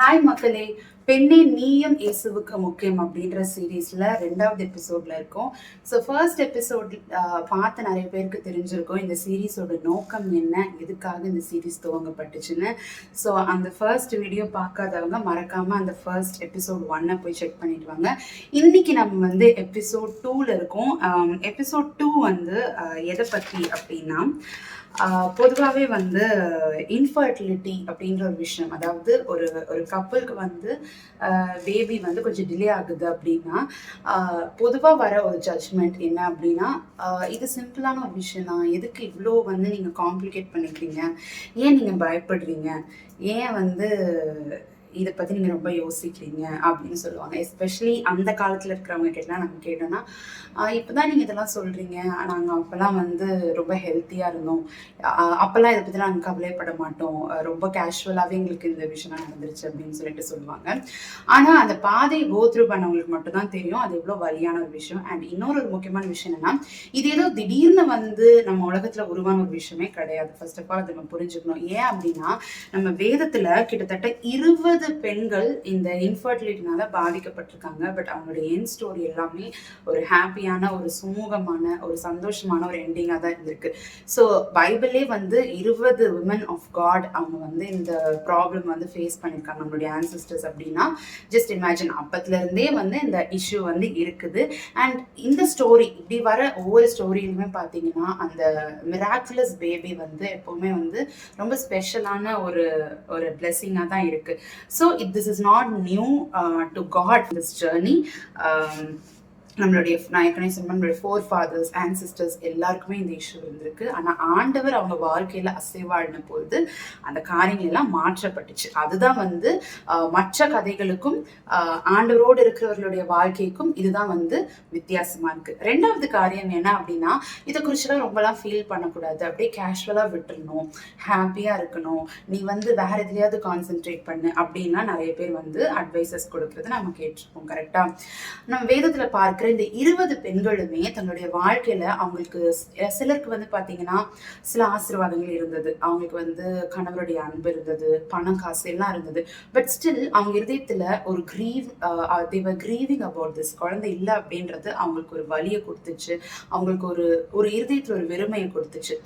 Hi மக்களே. பெண்ணே நீயும் இயேசுவுக்கு முக்கியம் அப்படின்ற சீரீஸ்ல ரெண்டாவது எபிசோட்ல இருக்கோம். ஸோ ஃபர்ஸ்ட் எபிசோட் பார்த்த நிறைய பேருக்கு தெரிஞ்சிருக்கும். இந்த சீரீஸோட நோக்கம் என்ன? எதுக்காக இந்த சீரீஸ் துவங்கப்பட்டுச்சுன்னு. ஸோ அந்த ஃபர்ஸ்ட் வீடியோ பார்க்காதவங்க மறக்காம அந்த ஃபர்ஸ்ட் எபிசோட் ஒன்னை போய் செக் பண்ணிட்டு வாங்க. இன்னைக்கு நம்ம வந்து எபிசோட் டூல இருக்கோம். எபிசோட் டூ வந்து எதை பத்தி அப்படின்னா பொதுவாகவே வந்து இன்ஃபர்டிலிட்டி அப்படின்ற ஒரு விஷயம் அதாவது ஒரு ஒரு கப்பலுக்கு வந்து பேபி வந்து கொஞ்சம் டிலே ஆகுது அப்படின்னா பொதுவாக வர ஒரு ஜட்ஜ்மெண்ட் என்ன அப்படின்னா இது சிம்பிளான ஒரு விஷயம் தான். எதுக்கு இவ்வளோ வந்து நீங்கள் காம்ப்ளிகேட் பண்ணிக்கிறீங்க? ஏன் நீங்கள் பயப்படுறீங்க? ஏன் வந்து இதை பற்றி நீங்கள் ரொம்ப யோசிக்கிறீங்க அப்படின்னு சொல்லுவாங்க. எஸ்பெஷலி அந்த காலத்தில் இருக்கிறவங்க கேட்டால் நம்ம கேட்டோம்னா இப்போ தான் நீங்கள் இதெல்லாம் சொல்கிறீங்க நாங்கள் அப்போல்லாம் வந்து ரொம்ப ஹெல்த்தியாக இருந்தோம். அப்போல்லாம் இதை பற்றிலாம் நாங்கள் கவலைப்பட மாட்டோம். ரொம்ப கேஷுவலாகவே எங்களுக்கு இந்த விஷயம்லாம் நடந்துருச்சு அப்படின்னு சொல்லிட்டு சொல்லுவாங்க. ஆனால் அந்த பாதை கோத்ரூ பண்ணவங்களுக்கு மட்டும்தான் தெரியும். அது எவ்வளோ வலியான ஒரு விஷயம். அண்ட் இன்னொரு ஒரு முக்கியமான விஷயம் என்னன்னா இது ஏதோ திடீர்னு வந்து நம்ம உலகத்தில் உருவான ஒரு விஷயமே கிடையாது. ஃபர்ஸ்ட் ஆஃப் ஆல் அதை நம்ம புரிஞ்சுக்கணும். ஏன் அப்படின்னா நம்ம வேதத்தில் கிட்டத்தட்ட இருபது பெண்கள் இந்த இன்ஃபர்டிலிட்டினால பாதிக்கப்பட்டிருக்காங்க. பட் அவங்களுடைய என் ஸ்டோரி எல்லாமே ஒரு ஹாப்பியான ஒரு சுமூகமான ஒரு சந்தோஷமான ஒரு எண்டிங்காக தான் இருந்திருக்கு. ஸோ பைபிளே வந்து இருபது உமன் ஆஃப் காட் அவங்க வந்து இந்த ப்ராப்ளம் வந்து ஃபேஸ் பண்ணியிருக்காங்க நம்மளுடைய ஆன்சிஸ்டர்ஸ் அப்படின்னா. ஜஸ்ட் இமேஜின் அப்பத்துலேருந்தே வந்து இந்த இஷ்யூ வந்து இருக்குது. அண்ட் இந்த ஸ்டோரி இப்படி வர ஒவ்வொரு ஸ்டோரியிலுமே பார்த்தீங்கன்னா அந்த மிராக்குலஸ் பேபி வந்து எப்போவுமே வந்து ரொம்ப ஸ்பெஷலான ஒரு ஒரு பிளெஸிங்காக தான் இருக்குது So, if this is not new uh, to God, this journey, um, நம்மளுடைய நான் ஏற்கனவே சொன்ன நம்மளுடைய ஃபோர் ஃபாதர்ஸ் ஆன்சிஸ்டர்ஸ் எல்லாருக்குமே இந்த இஷ்யூ இருந்திருக்கு. ஆனால் ஆண்டவர் அவங்க வாழ்க்கையில் அசைவாழ்ன பொழுது அந்த காரியங்கள் எல்லாம் மாற்றப்பட்டுச்சு. அதுதான் வந்து மற்ற கதைகளுக்கும் ஆண்டவரோடு இருக்கிறவர்களுடைய வாழ்க்கைக்கும் இதுதான் வந்து வித்தியாசமாக இருக்குது ரெண்டாவது காரியம் என்ன அப்படின்னா இதை குறிச்சுலாம் ரொம்பலாம் ஃபீல் பண்ணக்கூடாது. அப்படியே கேஷுவலாக விட்டுறணும். ஹாப்பியாக இருக்கணும். நீ வந்து வேற எதுலையாவது கான்சென்ட்ரேட் பண்ணு அப்படின்னா நிறைய பேர் வந்து அட்வைசஸ் கொடுக்கறது நம்ம கேட்டிருப்போம் கரெக்டாக நம்ம வேதத்தில் பார்க்க பார்க்குற இந்த இருபது பெண்களுமே தன்னுடைய வாழ்க்கையில அவங்களுக்கு சிலருக்கு வந்து பார்த்தீங்கன்னா சில ஆசீர்வாதங்கள் இருந்தது. அவங்களுக்கு வந்து கணவருடைய அன்பு இருந்தது பணம் காசு எல்லாம் இருந்தது. பட் ஸ்டில் அவங்க இருதயத்தில் ஒரு கிரீவ் தேவர் கிரீவிங் அபவுட் திஸ் குழந்தை இல்லை அப்படின்றது அவங்களுக்கு ஒரு வலியை கொடுத்துச்சு. அவங்களுக்கு ஒரு ஒரு இருதயத்தில் ஒரு வெறுமையை கொடுத்துச்சு.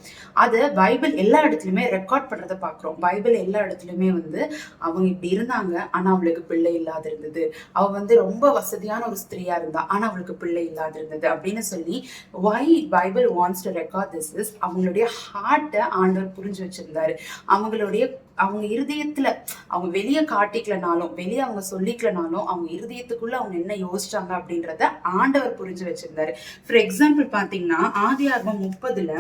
அதை பைபிள் எல்லா இடத்துலையுமே ரெக்கார்ட் பண்றதை பார்க்குறோம் பைபிள் எல்லா இடத்துலையுமே வந்து அவங்க இப்படி இருந்தாங்க. ஆனா அவளுக்கு பிள்ளை இல்லாத இருந்தது அவ வந்து ரொம்ப வசதியான ஒரு ஸ்திரியா இருந்தா. ஆனா அவளுக்கு பிள்ளை இல்லாதிருந்தது அப்படின்னு சொல்லி why Bible wants to record this is அவங்களுடைய ஹார்ட்டை ஆண்டவர் புரிஞ்சு வச்சிருந்தாரு. அவங்களுடைய அவங்க இருதயத்துல அவங்க வெளியே காட்டிக்கலனாலும் வெளியே அவங்க சொல்லிக்கலனாலும் அவங்க இருதயத்துக்குள்ள அவங்க என்ன யோசிச்சாங்க அப்படின்றத ஆண்டவர் புரிஞ்சு வச்சிருந்தாரு. ஃபார் எக்ஸாம்பிள் பாத்தீங்கன்னா ஆதி ஆர்வம் முப்பதுல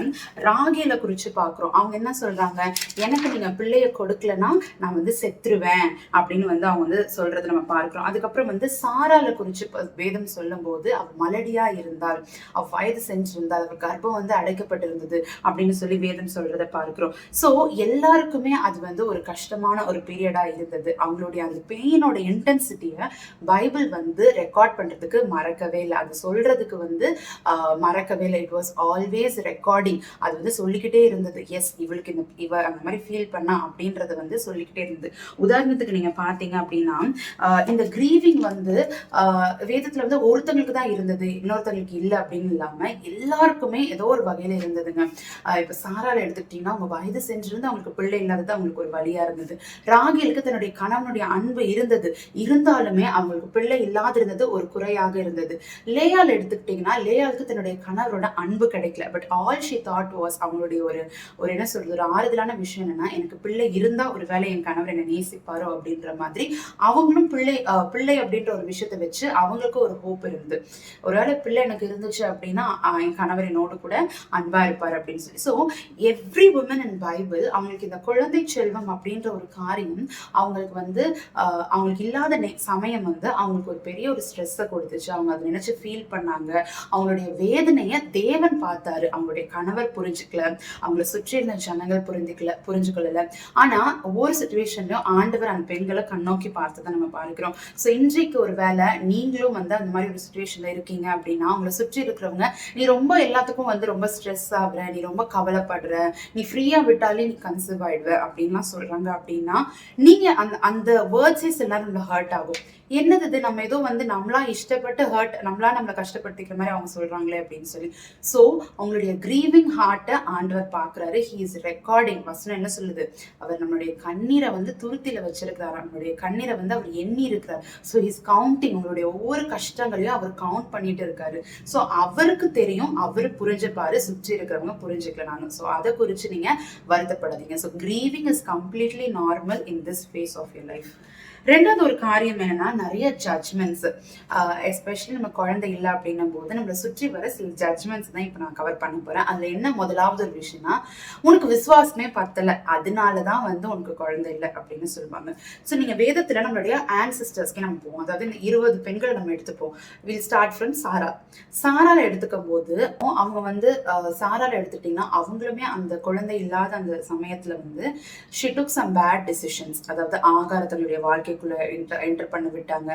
ராகேல குறிச்சு பாக்குறோம். அவங்க என்ன சொல்றாங்க? எனக்கு நீங்க பிள்ளைய கொடுக்கலனா நான் வந்து செத்துருவேன் அப்படின்னு வந்து அவங்க வந்து சொல்றதை நம்ம பார்க்கிறோம். அதுக்கப்புறம் வந்து சாரால குறிச்சு வேதம் சொல்லும் போது அவ மலடியா இருந்தால் அவ வயது செஞ்சிருந்தால் அவர் கர்ப்பம் வந்து அடைக்கப்பட்டிருந்தது அப்படின்னு சொல்லி வேதம் சொல்றதை பார்க்கிறோம். சோ எல்லாருக்குமே அது வந்து ஒரு கஷ்டமான ஒரு பீரியடாக இருந்தது. அவங்களுடைய அந்த பெயினோட இன்டென்சிட்டியை பைபிள் வந்து ரெக்கார்ட் பண்றதுக்கு மறக்கவே இல்லை. அது சொல்றதுக்கு வந்து மறக்கவே இல்லை. இட் வாஸ் ஆல்வேஸ் ரெக்கார்டிங் அது வந்து சொல்லிக்கிட்டே இருந்தது. எஸ் இவளுக்கு இந்த இவ அந்த மாதிரி ஃபீல் பண்ணா அப்படின்றத வந்து சொல்லிக்கிட்டே இருந்தது. உதாரணத்துக்கு நீங்க பார்த்தீங்க அப்படின்னா இந்த கிரீவிங் வந்து வேதத்தில் வேதத்துல வந்து ஒருத்தங்களுக்கு தான் இருந்தது. இன்னொருத்தங்களுக்கு இல்லை அப்படின்னு இல்லாம எல்லாருக்குமே ஏதோ ஒரு வகையில இருந்ததுங்க. இப்போ இப்ப சாரால எடுத்துக்கிட்டீங்கன்னா அவங்க வயது சென்றிருந்து அவங்களுக்கு பிள்ளை இல்லாதது அவங்களுக்கு ஒரு வழியா இருந்தது. ராகிலுக்கு தன்னுடைய கணவனுடைய அன்பு இருந்தது. இருந்தாலுமே அவங்களுக்கு பிள்ளை இல்லாதிருந்தது ஒரு குறையாக இருந்தது. லேயால் எடுத்துக்கிட்டீங்கன்னா லேயாளுக்கு தன்னுடைய கணவரோட அன்பு கிடைக்கல. But all she thought was அவங்களுடைய ஒரு ஒரு என்ன சொல்றது ஒரு ஆறுதலான விஷயம் என்னன்னா எனக்கு பிள்ளை இருந்தா ஒரு வேலை என் கணவர் என்னை நேசிப்பாரோ அப்படின்ற மாதிரி அவங்களும் பிள்ளை பிள்ளை அப்படின்ற ஒரு விஷயத்தை வச்சு அவங்களுக்கு ஒரு ஹோப் இருந்தது. ஒருவேளை பிள்ளை எனக்கு இருந்துச்சு அப்படின்னா என் கணவர் என்னோடு கூட அன்பா இருப்பார் அப்படின்னு சொல்லி. So every woman in Bible அவங்களுக்கு இந்த குழந்தை செல்வம் அப்படின்ற ஒரு காரியம் அவங்களுக்கு வந்து அவங்களுக்கு இல்லாத நெ- சமயம் வந்து அவங்களுக்கு ஒரு பெரிய ஒரு ஸ்ட்ரெஸ்ஸை கொடுத்துச்சு. அவங்க அதை நினைச்சு ஃபீல் பண்ணாங்க. அவங்களுடைய வேதனையை தேவன் பார்த்தாரு. அவங்களுடைய கணவர் புரிஞ்சுக்கல. அவங்கள சுற்றி இருந்த ஜனங்கள் புரிஞ்சுக்கல புரிஞ்சுக்கொள்ளல. ஆனா ஒவ்வொரு சுச்சுவேஷன்லயும் ஆண்டவர் அந்த பெண்களை கண்ணோக்கி பார்த்ததை நம்ம பார்க்கிறோம். ஸோ இன்றைக்கு ஒரு வேலை நீங்களும் வந்து அந்த மாதிரி ஒரு சுச்சுவேஷன்ல இருக்கீங்க அப்படின்னா அவங்கள சுற்றி இருக்கிறவங்க நீ ரொம்ப எல்லாத்துக்கும் வந்து ரொம்ப ஸ்ட்ரெஸ் ஆகுற. நீ ரொம்ப கவலைப்படுற. நீ ஃப்ரீயா விட்டாலே நீ கன்சீவ் ஆயிடுவ. அப்படின்லாம் சொல்றாங்க அப்படின்னா நீங்க அந்த அந்த வேர்ட்ஸே சில நேரம் ஹர்ட் ஆகும். என்னது இது? நம்ம ஏதோ வந்து நம்மளா இஷ்டப்பட்டு ஹர்ட் நம்மளா நம்மளை கஷ்டப்படுத்திக்கிற மாதிரி அவங்க சொல்றாங்களே அப்படின்னு சொல்லி. ஸோ அவங்களுடைய கிரீவிங் ஹார்ட்டை ஆண்டவர் பார்க்குறாரு. ஹி இஸ் ரெக்கார்டிங் வசனம் என்ன சொல்லுது? அவர் நம்மளுடைய கண்ணீரை வந்து துருத்தில வச்சிருக்கிறார். நம்மளுடைய கண்ணீரை வந்து அவர் எண்ணி இருக்கிறார். ஸோ ஹிஸ் கவுண்டிங் உங்களுடைய ஒவ்வொரு கஷ்டங்களையும் அவர் கவுண்ட் பண்ணிட்டு இருக்காரு. ஸோ அவருக்கு தெரியும். அவர் புரிஞ்சுப்பாரு. சுற்றி இருக்கிறவங்க புரிஞ்சுக்கல ஸோ அதை குறித்து நீங்க வருத்தப்படாதீங்க. So grieving is completely normal in this phase of your life ரெண்டாவது ஒரு காரியம் என்னன்னா நிறைய ஜட்ஜ்மெண்ட்ஸ் எஸ்பெஷலி நம்ம குழந்தை இல்லை அப்படின்னும் போது நம்மளை சுற்றி வர சில ஜட்ஜ்மெண்ட்ஸ் தான் இப்போ நான் கவர் பண்ண போறேன். அதுல என்ன முதலாவது ஒரு விஷயம்னா உனக்கு விசுவாசமே பத்தல அதனால தான் வந்து உனக்கு குழந்தை இல்லை அப்படின்னு சொல்லுவாங்க. ஸோ நீங்க வேதத்துல நம்மளுடைய ஆன்சிஸ்டர்ஸ்க்கு நம்ம போவோம். அதாவது இந்த இருபது பெண்களை நம்ம எடுத்துப்போம். வில் ஸ்டார்ட் ஃப்ரம் சாரா சாரால எடுத்துக்கும் போது அவங்க வந்து சாரால எடுத்துட்டீங்கன்னா அவங்களுமே அந்த குழந்தை இல்லாத அந்த சமயத்துல வந்து she took some bad decisions அதாவது ஆகாரத்தினுடைய வாழ்க்கைக்குள்ள என்டர் பண்ண விட்டாங்க.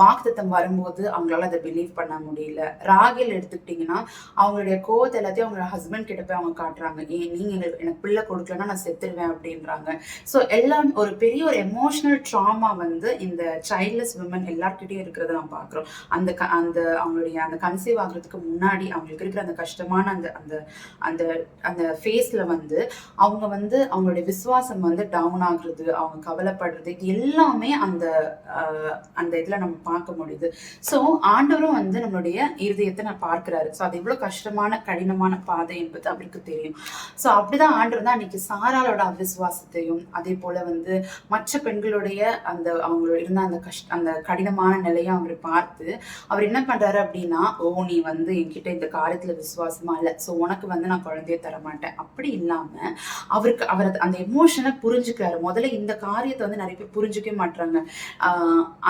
வாக்குத்தத்தம் வரும்போது அவங்களால அதை பிலீவ் பண்ண முடியல. ராகில் எடுத்துக்கிட்டிங்கன்னா அவங்களுடைய கோவத்தை எல்லாத்தையும் அவங்களோட ஹஸ்பண்ட் கிட்ட போய் அவங்க காட்டுறாங்க. ஏன் நீங்க எங்களுக்கு எனக்கு பிள்ளை கொடுக்கலன்னா நான் செத்துருவேன் அப்படின்றாங்க. ஸோ எல்லாம் ஒரு பெரிய ஒரு எமோஷனல் ட்ராமா வந்து இந்த சைல்ட்லெஸ் விமன் எல்லார்கிட்டயும் இருக்கிறத நான் பார்க்குறோம். அந்த க அந்த அவங்களுடைய அந்த கன்சீவ் ஆகுறதுக்கு முன்னாடி அவங்களுக்கு இருக்கிற அந்த கஷ்டமான அந்த அந்த அந்த அந்த ஃபேஸில் வந்து அவங்க வந்து அவங்களுடைய விசுவாசம் வந்து டவுன் ஆகுறது அவங்க கவலைப்படுறது இது எல்லாமே அந்த அந்த இதில் நம்ம பார்க்க முடியுது. ஸோ ஆண்டவரும் வந்து நம்மளுடைய இருதயத்தை நான் பார்க்கிறாரு. ஸோ அது எவ்வளோ கஷ்டமான கடினமான பாதை என்பது அவருக்கு தெரியும். ஸோ அப்படிதான் ஆண்டவர் தான் அன்னைக்கு சாராளோட அவிசுவாசத்தையும் அதே போல வந்து மற்ற பெண்களுடைய அந்த அவங்களோட இருந்த அந்த கஷ்ட அந்த கடினமான நிலையை அவர் பார்த்து அவர் என்ன பண்றாரு அப்படின்னா ஓ நீ வந்து என்கிட்ட இந்த காரியத்தில் விசுவாசமா இல்லை. ஸோ உனக்கு வந்து நான் குழந்தைய தர மாட்டேன் அப்படி இல்லாம அவருக்கு அவர் அந்த எமோஷனை புரிஞ்சுக்கிறாரு. முதல்ல இந்த காரியத்தை வந்து நிறைய பேர் புரிஞ்சுக்கவே மாட்டுறாங்க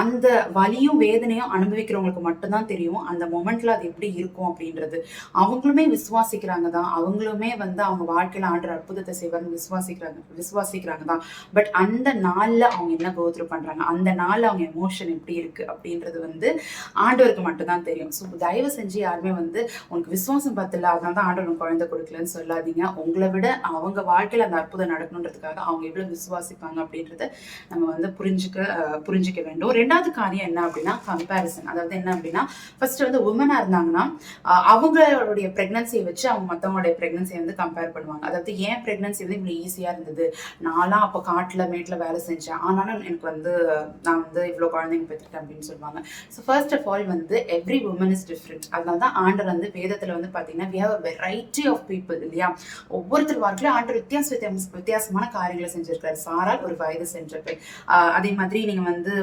அந்த வலியும் வேதனையும் அனுபவிக்கிறவங்களுக்கு மட்டும்தான் தெரியும். அந்த மொமெண்ட்ல அது எப்படி இருக்கும் அப்படின்றது. அவங்களுமே விசுவாசிக்கிறாங்க தான். அவங்களுமே வந்து அவங்க வாழ்க்கையில ஆண்டு அற்புதத்தை செய்வாங்க விசுவாசிக்கிறாங்க விசுவாசிக்கிறாங்க தான். பட் அந்த நாள்ல அவங்க என்ன கோத்ரூ பண்றாங்க? அந்த நாள்ல அவங்க எமோஷன் எப்படி இருக்கு அப்படின்றது வந்து ஆண்டவருக்கு மட்டும்தான் தெரியும். ஸோ தயவு செஞ்சு யாருமே வந்து உனக்கு விசுவாசம் பத்தல அதனால தான் ஆண்டவர் குழந்தை கொடுக்கலன்னு சொல்லாதீங்க. உங்களை விட அவங்க வாழ்க்கையில அந்த அற்புதம் நடக்கணுன்றதுக்காக அவங்க எவ்வளவு விசுவாசிப்பாங்க அப்படின்றத நம்ம வந்து புரிஞ்சுக்க அஹ், புரிஞ்சுக்க வேண்டும். ரெண்டாவது காரியம் என்ன அப்படின்னா கம்பேரிசன் அதாவது என்ன அப்படின்னா ஃபர்ஸ்ட் வந்து உமனா இருந்தாங்கன்னா அவங்களுடைய பிரெக்னன்சியை வச்சு அவங்க மற்றவங்களுடைய பிரெக்னன்சியை வந்து கம்பேர் பண்ணுவாங்க. அதாவது ஏன் பிரெக்னன்சி வந்து இவ்வளோ ஈஸியாக இருந்தது. நான்லாம் அப்போ காட்டில் மேட்டில் வேலை செஞ்சேன். ஆனாலும் எனக்கு வந்து நான் வந்து இவ்வளோ குழந்தைங்க பெற்றுட்டேன் அப்படின்னு சொல்லுவாங்க. ஸோ ஃபர்ஸ்ட் ஆஃப் ஆல் வந்து எவ்ரி உமன் இஸ் டிஃப்ரெண்ட் அதனால தான் ஆண்டர் வந்து வேதத்தில் வந்து பார்த்தீங்கன்னா we have variety of people இல்லையா? ஒவ்வொருத்தர் வாழ்க்கையிலும் ஆண்டர் வித்தியாச வித்தியாச வித்தியாசமான காரியங்களை செஞ்சிருக்காரு. சாரால் ஒரு வயது சென்ற பெண். அதே மாதிரி நீங்க வந்து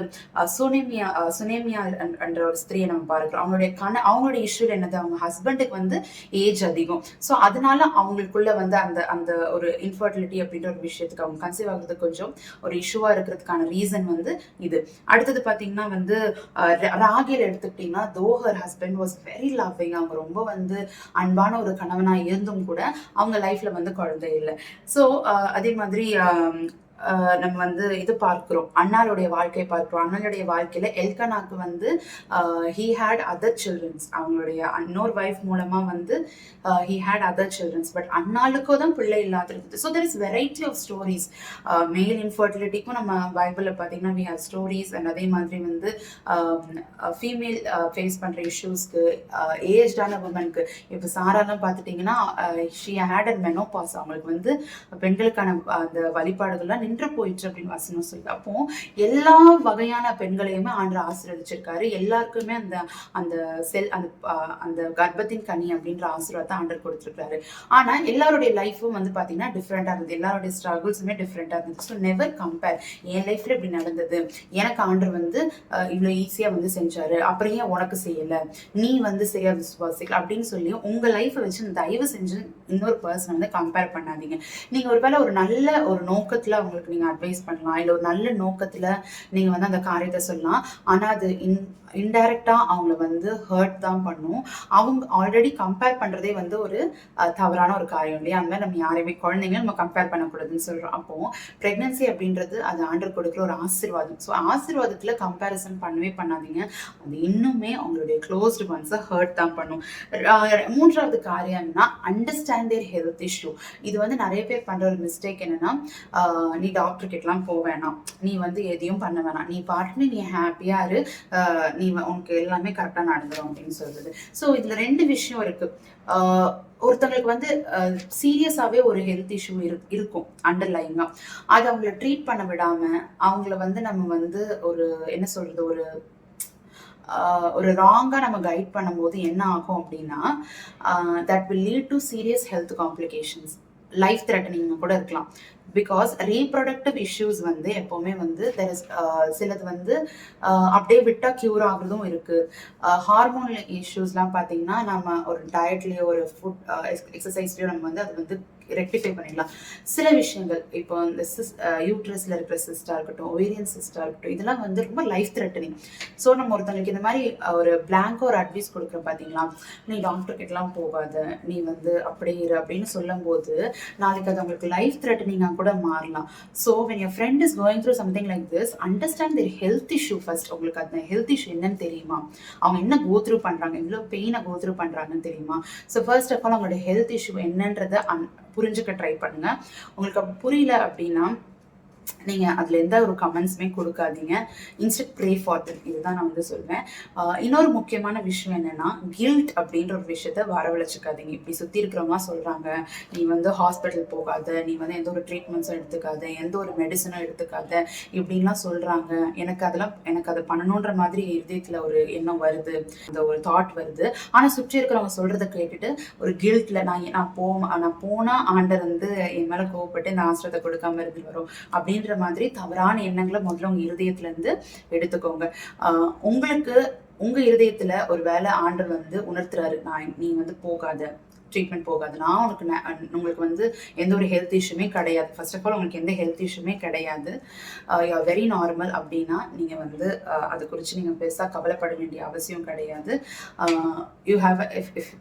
சுனேமியா சுனேமியா என்ற ஒரு ஸ்திரியை நம்ம பார்க்கிறோம். அவங்களுடைய கண அவங்களுடைய இஷ்யூ என்னது? அவங்க ஹஸ்பண்டுக்கு வந்து ஏஜ் அதிகம். ஸோ அதனால அவங்களுக்குள்ள வந்து அந்த அந்த ஒரு இன்ஃபர்டிலிட்டி அப்படின்ற ஒரு விஷயத்துக்கு அவங்க கன்சீவ் ஆகுறது கொஞ்சம் ஒரு இஷ்யூவா இருக்கிறதுக்கான ரீசன் வந்து இது. அடுத்தது பாத்தீங்கன்னா வந்து ராகியில் எடுத்துக்கிட்டீங்கன்னா though her husband was very loving அவங்க ரொம்ப வந்து அன்பான ஒரு கணவனா இருந்தும் கூட அவங்க லைஃப்ல வந்து குழந்தை இல்லை. ஸோ அதே மாதிரி நம்ம வந்து இது பார்க்கிறோம். அண்ணாளுடைய வாழ்க்கையை பார்க்கிறோம். அண்ணனுடைய வாழ்க்கையில் எல்கனாக்கு வந்து ஹீ ஹேட் அதர் சில்ட்ரன்ஸ் அவங்களுடைய இன்னொரு வைஃப் மூலமாக வந்து he had other children but அண்ணாளுக்கோ தான் பிள்ளை இல்லாத இருக்குது so there is variety of stories மேல் இன்ஃபர்டிலிட்டிக்கும் நம்ம பைபிளில் பார்த்தீங்கன்னா வி ஹேவ் ஸ்டோரிஸ் அண்ட் அதே மாதிரி வந்து ஃபீமேல் ஃபேஸ் பண்ணுற இஷ்யூஸ்க்கு ஏஜ்டான உமனுக்கு இப்போ சாராலாம் பார்த்துட்டிங்கன்னா ஷி ஹேட் அண்ட் மெனோபாஸ் அவங்களுக்கு வந்து பெண்களுக்கான அந்த வழிபாடுகள்லாம் நின்று போயிற்று அப்படின்னு வசனம் சொல்லுது. அப்போ எல்லா வகையான பெண்களையுமே ஆண்டு ஆசீர்வதிச்சிருக்காரு. எல்லாருக்குமே அந்த அந்த செல் அந்த அந்த கர்ப்பத்தின் கனி அப்படின்ற ஆசீர்வாதத்தை ஆண்டர் கொடுத்துருக்காரு. ஆனா எல்லாருடைய லைஃப்பும் வந்து பாத்தீங்கன்னா டிஃப்ரெண்டா இருந்தது. எல்லாருடைய ஸ்ட்ரகிள்ஸுமே டிஃப்ரெண்டா இருந்தது. ஸோ நெவர் கம்பேர் என் லைஃப்ல இப்படி நடந்தது. எனக்கு ஆண்டர் வந்து இவ்வளோ இவ்வளவு ஈஸியா வந்து செஞ்சாரு. அப்புறம் ஏன் உனக்கு செய்யல? நீ வந்து செய்ய விசுவாசிக்கல அப்படின்னு சொல்லி உங்க லைஃப்பை வச்சு தயவு செஞ்சு இன்னொரு பர்சன் வந்து கம்பேர் பண்ணாதீங்க. நீங்க ஒருவேளை ஒரு நல்ல ஒரு நோக்கத்துல அவங்களுக்கு நீங்க அட்வைஸ் பண்ணலாம். இல்ல ஒரு நல்ல நோக்கத்துல நீங்க வந்து அந்த காரியத்தை சொல்லலாம். ஆனா அது இன் இன்டைரக்டாக அவங்கள வந்து ஹர்ட் தான் பண்ணும். அவங்க ஆல்ரெடி கம்பேர் பண்ணுறதே வந்து ஒரு தவறான ஒரு காரியம் இல்லையா? அந்த மாதிரி நம்ம யாரையுமே குழந்தைங்க நம்ம கம்பேர் பண்ணக்கூடாதுன்னு சொல்கிறோம் அப்போது ப்ரெக்னென்சி அப்படின்றது அது ஆண்டர் கொடுக்குற ஒரு ஆசீர்வாதம். ஸோ ஆசீர்வாதத்தில் கம்பேரிசன் பண்ணவே பண்ணாதீங்க. அது இன்னுமே அவங்களுடைய க்ளோஸ்டு ஒன்ஸை ஹர்ட் தான் பண்ணும். மூன்றாவது காரியம்னா அண்டர்ஸ்டாண்ட் தேர் ஹெல்த் இஷ்யூ இது வந்து நிறைய பேர் பண்ணுற ஒரு மிஸ்டேக் என்னன்னா நீ டாக்டர் கிட்டலாம் போக வேணாம். நீ வந்து எதையும் பண்ண வேணாம். நீ பாட்டுன்னு நீ ஹாப்பியாக இரு. நீ உனக்கு எல்லாமே கரெக்டாக நடந்துடும் அப்படின்னு சொல்றது. ஸோ இதில் ரெண்டு விஷயம் இருக்கு. ஒருத்தவங்களுக்கு வந்து சீரியஸாகவே ஒரு ஹெல்த் இஷ்யூ இரு இருக்கும் அண்டர்லைங்காக அதை அவங்கள ட்ரீட் பண்ண விடாமல் அவங்கள வந்து நம்ம வந்து ஒரு என்ன சொல்கிறது ஒரு ஒரு ராங்காக நம்ம கைட் பண்ணும்போது என்ன ஆகும் அப்படின்னா that will lead to serious health complications life threatening கூட இருக்கலாம். பிகாஸ் ரீப்ரொடக்டிவ் இஷ்யூஸ் வந்து எப்போவுமே வந்து தெர் இஸ் uh, சிலது வந்து ஆஹ் அப்படியே விட்டால் க்யூர் ஆகுறதும் இருக்குது ஹார்மோன் uh, இஷ்யூஸ்லாம் பார்த்தீங்கன்னா நம்ம ஒரு டயட்லேயோ ஒரு ஃபுட் எக்ஸசைஸ்லேயோ நம்ம வந்து அது வந்து ரெக்டிஃபை பண்ணிடலாம். சில விஷயங்கள் இப்போ இந்த சிஸ் யூட்ரஸில் இருக்கிற சிஸ்டாக இருக்கட்டும் ஒவேரியன் சிஸ்டாக இருக்கட்டும் இதெல்லாம் வந்து ரொம்ப லைஃப் த்ரெட்டனிங் ஸோ நம்ம ஒருத்தங்களுக்கு இந்த மாதிரி ஒரு பிளாங்க் ஒரு அட்வைஸ் கொடுக்குற பார்த்தீங்களா நீ டாக்டர் கிட்டலாம் போகாத நீ வந்து அப்படிங்கிற அப்படின்னு சொல்லும்போது நாளைக்கு அது உங்களுக்கு லைஃப் த்ரெட்டனிங்காக கூட மாறலாம். So when your friend is going through something like this understand their health issue first உங்களுக்கு அந்த ஹெல்த் இஷ்யூ என்னன்னு தெரியுமா? அவங்க என்ன கோ த்ரூ பண்ணுறாங்க எவ்வளோ பெயினை கோ த்ரூ பண்ணுறாங்கன்னு தெரியுமா? ஸோ ஃபர்ஸ்ட் ஆஃப் ஆல் அவங்களோட ஹெல்த் இஷ்யூ என்னன்றதை புரிஞ்சுக்க ட்ரை பண்ணுங்க. உங்களுக்கு அப்படி புரியல அப்படின்னா நீங்க அதுல எந்த ஒரு கமெண்ட்ஸுமே கொடுக்காதீங்க. இன்ஸ்டட் ப்ரே ஃபார் தட் இதுதான் நான் வந்து சொல்வேன் இன்னொரு முக்கியமான விஷயம் என்னன்னா கில்ட் அப்படின்ற ஒரு விஷயத்த வரவழைச்சிக்காதீங்க. இப்படி சுத்தி இருக்கிறவங்க சொல்றாங்க. நீ வந்து ஹாஸ்பிட்டல் போகாத. நீ வந்து எந்த ஒரு ட்ரீட்மெண்ட்ஸும் எடுத்துக்காத. எந்த ஒரு மெடிசனும் எடுத்துக்காத. இப்படின்லாம் சொல்றாங்க. எனக்கு அதெல்லாம் எனக்கு அதை பண்ணணுன்ற மாதிரி இதயத்துல ஒரு எண்ணம் வருது. அந்த ஒரு தாட் வருது. ஆனா சுற்றி இருக்கிறவங்க சொல்கிறத கேட்டுட்டு ஒரு கில்ட்ல நான் நான் போ நான் போனா ஆண்டர் வந்து என் மேல கோவப்பட்டு இந்த ஆசிரத்தை கொடுக்காம இருந்து வரும். அப்படின்னு அப்படின்ற மாதிரி தவறான எண்ணங்களை முதல்ல உங்க இருதயத்துல இருந்து எடுத்துக்கோங்க உங்களுக்கு உங்க இருதயத்துல ஒரு வேலை ஆண்டர் வந்து உணர்த்துறாரு நான் நீ வந்து போகாத ட்ரீட்மெண்ட் போகாது. நான் உனக்கு நான் உங்களுக்கு வந்து எந்த ஒரு ஹெல்த் இஷ்யூமே கிடையாது. ஃபர்ஸ்ட் ஆஃப் ஆல் உங்களுக்கு எந்த ஹெல்த் இஷ்யூமே கிடையாது. வெரி நார்மல் அப்படின்னா நீங்கள் வந்து அது குறித்து நீங்கள் பெருசாக கவலைப்பட வேண்டிய அவசியம் கிடையாது. யூ ஹாவ் இஃப் இஃப்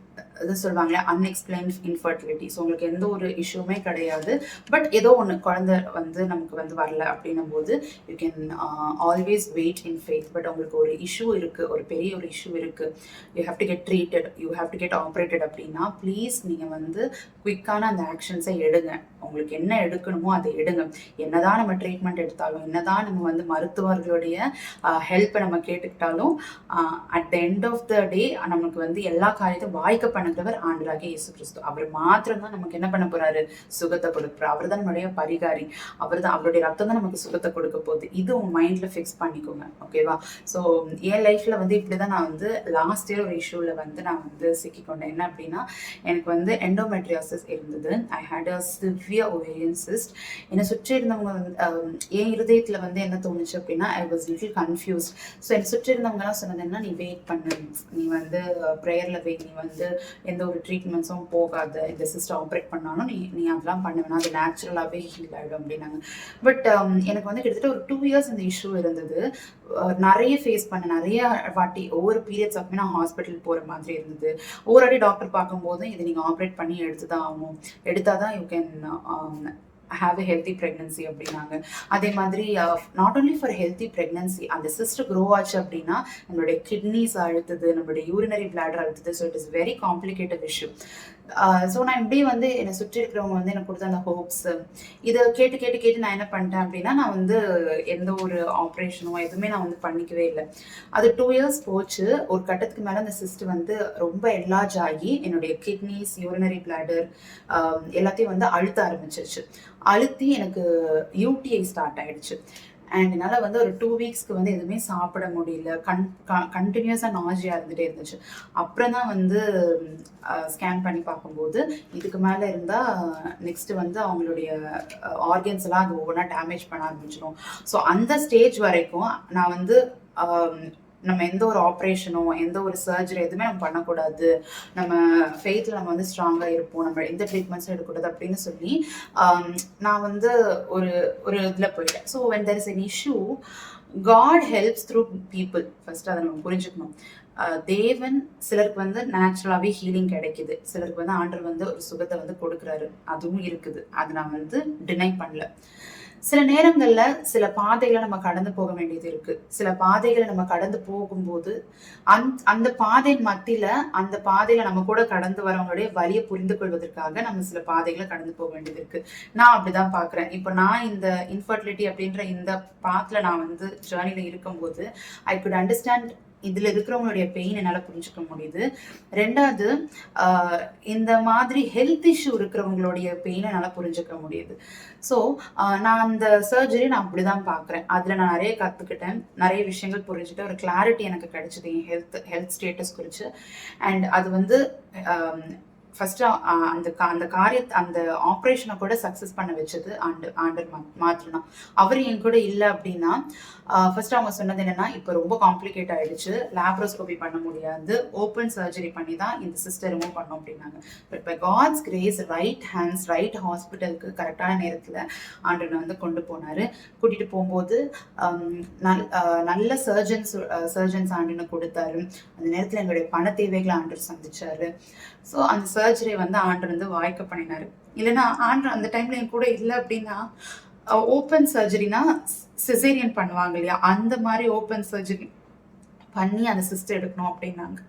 இது சொல்லுவாங்களே அன்எக்ஸ்பிளைன்ட் இன்ஃபர்டிலிட்டி ஸோ உங்களுக்கு எந்த ஒரு இஷ்யூமே கிடையாது. பட் ஏதோ ஒன்று குழந்தை வந்து நமக்கு வந்து வரல அப்படின்னும் போது you can always wait in faith but உங்களுக்கு ஒரு இஷ்யூ இருக்குது ஒரு பெரிய ஒரு இஷ்யூ இருக்குது you have to get treated you have to get operated அப்படின்னா ப்ளீஸ் நீங்கள் வந்து குயிக்கான அந்த ஆக்ஷன்ஸை எடுங்க. உங்களுக்கு என்ன எடுக்கணுமோ அதை எடுங்க. என்னதான் நம்ம ட்ரீட்மெண்ட் எடுத்தாலும் என்னதான் நம்ம வந்து மருத்துவர்களுடைய uh, ஹெல்ப்பை நம்ம கேட்டுக்கிட்டாலும் at the end of the day நமக்கு வந்து எல்லா காரியத்தையும் வாய்க்க பண்ணுகிறவர் ஆண்டராகிய இயேசு கிறிஸ்து. அவர் மாத்திரம் தான் நமக்கு என்ன பண்ண போறாரு? சுகத்தை கொடுக்குறாரு அவர் தான் நம்மளுடைய பரிகாரி. அவர் தான் அவருடைய ரத்தம் தான் நமக்கு சுகத்தை கொடுக்க போகுது. இது உங்க மைண்ட்ல ஃபிக்ஸ் பண்ணிக்கோங்க. ஓகேவா ஸோ என் லைஃப்ல வந்து இப்படிதான் நான் வந்து லாஸ்ட் இயர் ஒரு இஷ்யூல வந்து நான் வந்து சிக்கிக்கொண்டேன் என்ன அப்படின்னா எனக்கு வந்து எண்டோமெட்ரியாசிஸ் இருந்தது. I had a severe ovarian cyst என்னை சுற்றி இருந்தவங்க வந்து என் இருதயத்தில் வந்து என்ன தோணுச்சு அப்படின்னா I was little confused so என்னை சுற்றி இருந்தவங்கலாம் சொன்னது என்ன? நீ வெயிட் பண்ணு. நீ வந்து ப்ரேயரில் வெயிட் நீ வந்து எந்த ஒரு ட்ரீட்மெண்ட்ஸும் போகாத. இந்த சிஸ்டம் ஆப்ரேட் பண்ணாலும் நீ நீ அதெல்லாம் பண்ண வேணாம். அது நேச்சுரலாகவே ஹீல் ஆகிடும் அப்படின்னாங்க. பட் um, எனக்கு வந்து கிட்டத்தட்ட ஒரு டூ இயர்ஸ் இந்த இஷ்யூ இருந்தது. நிறைய ஃபேஸ் பண்ண நிறைய வாட்டி ஒவ்வொரு பீரியட்ஸ் ஆஃப் நான் ஹாஸ்பிட்டல் போகிற மாதிரி இருந்தது. ஒவ்வொரு டாக்டர் பார்க்கும்போது இதை நீங்கள் ஆப்ரேட் பண்ணி எடுத்து தான் ஆகும் எடுத்தால் தான் you can have a healthy pregnancy அப்படின்னாங்க. அதே மாதிரி not only for healthy pregnancy அந்த சிஸ்டர் க்ரோ ஆச்சு அப்படின்னா நம்மளுடைய கிட்னிஸ் அழுத்துது நம்மளுடைய urinary bladder அழுத்துது. So it is very complicated issue so நான் இப்படியே வந்து என்னை சுற்றி இருக்கிறவங்க வந்து எனக்கு கொடுத்த அந்த ஹோப்ஸ் இதை கேட்டு கேட்டு கேட்டு நான் என்ன பண்ணிட்டேன் அப்படின்னா நான் வந்து எந்த ஒரு ஆப்ரேஷனோ எதுவுமே நான் வந்து பண்ணிக்கவே இல்லை. அது டூ இயர்ஸ் போச்சு. ஒரு கட்டத்துக்கு மேலே அந்த சிஸ்ட் வந்து ரொம்ப எல்லாஜ் ஆகி என்னுடைய கிட்னிஸ் யூரினரி பிளாடர் எல்லாத்தையும் வந்து அழுத்த ஆரம்பிச்சிருச்சு. அழுத்தி எனக்கு யூடிஐ ஸ்டார்ட் ஆயிடுச்சு. அண்ட் என்னால் வந்து ஒரு டூ வீக்ஸ்க்கு வந்து எதுவுமே சாப்பிட முடியல. கன் கண்டினியூஸாக நாஜியாக இருந்துகிட்டே இருந்துச்சு. அப்புறம் தான் வந்து ஸ்கேன் பண்ணி பார்க்கும்போது இதுக்கு மேலே இருந்தால் நெக்ஸ்ட் வந்து அவங்களுடைய ஆர்கன்ஸ் எல்லாம் அது ஒவ்வொன்றா டேமேஜ் பண்ண ஆரம்பிச்சிடும் ஸோ அந்த ஸ்டேஜ் வரைக்கும் நான் வந்து நம்ம எந்த ஒரு ஆப்ரேஷனோ எந்த ஒரு சர்ஜரி எதுவுமே நம்ம பண்ணக்கூடாது. நம்ம ஃபெய்த்தில் நம்ம வந்து ஸ்ட்ராங்காக இருப்போம். நம்ம எந்த ட்ரீட்மெண்ட்ஸும் எடுக்கக்கூடாது அப்படின்னு சொல்லி நான் வந்து ஒரு ஒரு இதில் போயிட்டேன். So when there is an issue God helps through people first அதை நம்ம புரிஞ்சுக்கணும். தேவன் சிலருக்கு வந்து நேச்சுரலாகவே ஹீலிங் கிடைக்குது. சிலருக்கு வந்து ஆண்டர் வந்து ஒரு சுகத்தை வந்து கொடுக்குறாரு. அதுவும் இருக்குது. அதை நான் வந்து டினை பண்ணல. சில நேரங்கள்ல சில பாதைகளை நம்ம கடந்து போக வேண்டியது இருக்கு. சில பாதைகளை நம்ம கடந்து போகும்போது அந் அந்த பாதை மத்தியில அந்த பாதையில நம்ம கூட கடந்து வரவங்களுடைய வழியை புரிந்து கொள்வதற்காக நம்ம சில பாதைகளை கடந்து போக வேண்டியது இருக்கு. நான் அப்படிதான் பாக்குறேன். இப்போ நான் இந்த இன்ஃபர்டிலிட்டி அப்படின்ற இந்த பாத்துல நான் வந்து ஜேர்னில இருக்கும்போது ஐ குட் அண்டர்ஸ்டாண்ட் இதில் இருக்கிறவங்களுடைய பெயின் என்னால் புரிஞ்சுக்க முடியுது. ரெண்டாவது இந்த மாதிரி ஹெல்த் இஷ்யூ இருக்கிறவங்களுடைய பெயினை என்னால் புரிஞ்சுக்க முடியுது. ஸோ நான் அந்த சர்ஜரி நான் அப்படி தான் பார்க்குறேன் அதில் நான் நிறைய கற்றுக்கிட்டேன் நிறைய விஷயங்கள் புரிஞ்சுட்டு ஒரு கிளாரிட்டி எனக்கு கிடைச்சிது என் ஹெல்த் ஹெல்த் ஸ்டேட்டஸ் குறித்து அண்ட் அது வந்து ஃபர்ஸ்ட் uh, அந்த கா- அந்த காரியத்தை அந்த ஆப்ரேஷனை கூட சக்ஸஸ் பண்ண வச்சது ஆண்டு ஆண்டர் மாத்திரம் அவர் என் கூட இல்லை அப்படின்னா ஃபர்ஸ்ட் அவங்க சொன்னது என்னன்னா இப்போ ரொம்ப காம்ப்ளிகேட் ஆயிடுச்சு. லேப்ரோஸ்கோபி பண்ண முடியாது. ஓப்பன் சர்ஜரி பண்ணி தான் இந்த சிஸ்டர் ரிமூவ் பண்ணோம் அப்படின்னாங்க. But by God's grace right hands right ஹாஸ்பிட்டலுக்கு கரெக்டான நேரத்தில் ஆண்டனை வந்து கொண்டு போனார். கூட்டிகிட்டு போகும்போது நல் நல்ல சர்ஜன்ஸ் சர்ஜன்ஸ் ஆண்டனை கொடுத்தாரு. அந்த நேரத்தில் எங்களுடைய பண தேவைகளை ஆண்டர் சந்திச்சாரு. ஸோ அந்த சர்ஜரி வந்து ஆண்டர் வந்து வாய்க்க பண்ணினாரு. இல்லைன்னா ஆண்டர் அந்த டைம்ல என் கூட இல்லை அப்படின்னா ஓப்பன் சர்ஜரினா சிசேரியன் பண்ணுவாங்க இல்லையா? அந்த மாதிரி ஓப்பன் சர்ஜரி பண்ணி அந்த சிஸ்டர் எடுக்கணும் அப்படின்னாங்க.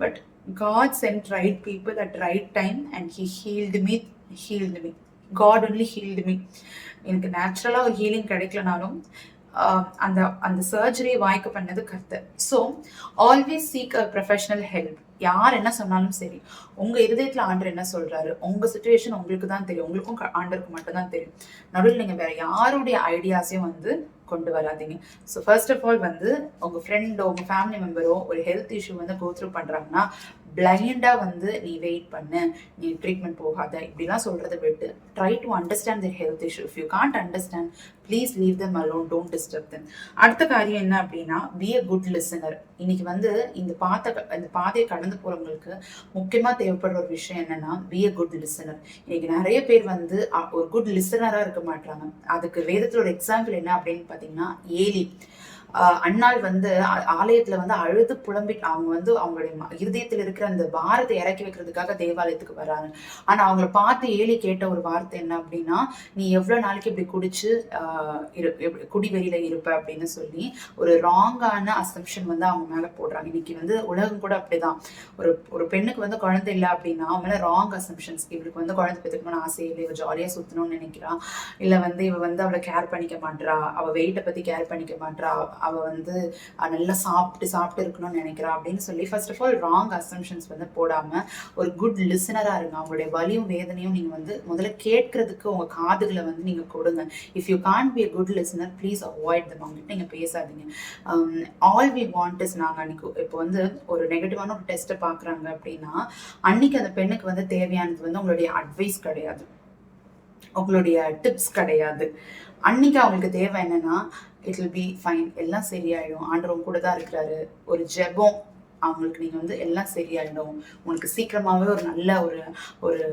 But God sent right people at right time and he healed me healed me God only healed me எனக்கு நேச்சுரலாக ஒரு ஹீலிங் கிடைக்கலனாலும் அந்த அந்த சர்ஜரி வாய்க்க பண்ணது கர்த்தர் so always seek a professional help யார் என்ன சொன்னாலும் சரி உங்க இருதயத்துல ஆண்டர் என்ன சொல்றாரு? உங்க சுச்சுவேஷன் உங்களுக்கு தான் தெரியும். உங்களுக்கும் க- ஆண்டருக்கு மட்டும் தான் தெரியும். நடுவில் நீங்க வேற யாருடைய ஐடியாஸையும் வந்து கொண்டு வராதீங்க. ஸோ ஃபர்ஸ்ட் ஆஃப் ஆல் வந்து உங்க ஃப்ரெண்டோ உங்க ஃபேமிலி மெம்பரோ ஒரு ஹெல்த் இஷ்யூ வந்து கோ த்ரூ பண்றாங்கன்னா பிளைண்டாக வந்து நீ வெயிட் பண்ணு நீ ட்ரீட்மெண்ட் போகாத இப்படிலாம் சொல்கிறத விட்டு try to understand the health issue if you can't understand please leave them alone don't disturb them அடுத்த காரியம் என்ன அப்படின்னா பி அ குட் லிசனர் இன்னைக்கு வந்து இந்த பாத்த இந்த பாதையை கடந்து போகிறவங்களுக்கு முக்கியமாக தேவைப்படுற ஒரு விஷயம் என்னன்னா பி அ குட் லிசனர் இன்னைக்கு நிறைய பேர் வந்து ஒரு குட் லிசனராக இருக்க மாட்டாங்க அதுக்கு வேதத்தில் ஒரு எக்ஸாம்பிள் என்ன அப்படின்னு பார்த்தீங்கன்னா ஏலி. அண்ணாள் அன்னாள் வந்து ஆலயத்துல வந்து அழுது புலம்பி அவங்க வந்து அவங்களுடைய ம- இருக்கிற அந்த பாரத்தை இறக்கி வைக்கிறதுக்காக தேவாலயத்துக்கு வர்றாங்க. ஆனா அவங்கள பார்த்து ஏலி கேட்ட ஒரு வார்த்தை என்ன அப்படின்னா நீ எவ்வளவு நாளைக்கு இப்படி குடிச்சு இரு- எப்படி- குடிவெறியில இருப்ப? அப்படின்னு சொல்லி ஒரு ராங்கான அசம்ஷன் வந்து அவங்க மேல போடுறாங்க. இன்னைக்கு வந்து உலகம் கூட அப்படிதான். ஒரு ஒரு பெண்ணுக்கு வந்து குழந்தை இல்லை அப்படின்னா அவங்க மேல ராங் அசம்ஷன்ஸ் இவளுக்கு வந்து குழந்தை பெற்றுக்கணும்னு ஆசை இல்லை. இவ ஜாலியா சுத்தணும்னு நினைக்கிறா. இல்ல வந்து இவ வந்து அவளை கேர் பண்ணிக்க மாட்றா. அவ வெயிட்டை பத்தி கேர் பண்ணிக்க மாட்றா. அவள் வந்து நல்லா சாப்பிட்டு சாப்பிட்டு இருக்கணும்னு நினைக்கிறா அப்படின்னு சொல்லி first of all wrong assumptions வந்து போடாமல் ஒரு குட் லிசனராக இருங்க. அவங்களுடைய வலியும் வேதனையும் நீங்கள் வந்து முதல்ல கேட்கறதுக்கு உங்கள் காதுகளை வந்து நீங்கள் கொடுங்க. If you can be a good listener please avoid them அவங்ககிட்ட நீங்கள் பேசாதீங்க. ஆல் வி வாண்ட் இஸ் நாங்கள் அன்னைக்கு இப்போ வந்து ஒரு நெகட்டிவான ஒரு டெஸ்ட்டை பார்க்குறாங்க அப்படின்னா அன்னைக்கு அந்த பெண்ணுக்கு வந்து தேவையானது வந்து உங்களுடைய அட்வைஸ் கிடையாது. உங்களுடைய டிப்ஸ் கிடையாது. அன்னைக்கு அவங்களுக்கு தேவை என்னன்னா இட் வில் பி ஃபைன் எல்லாம் சரியாயிடும். ஆண்டவம் கூட தான் இருக்கிறாரு. ஒரு ஜெபம் அவங்களுக்கு நீங்க வந்து எல்லாம் சரியாயிடும். உனக்கு சீக்கிரமாவே ஒரு நல்ல ஒரு ஒரு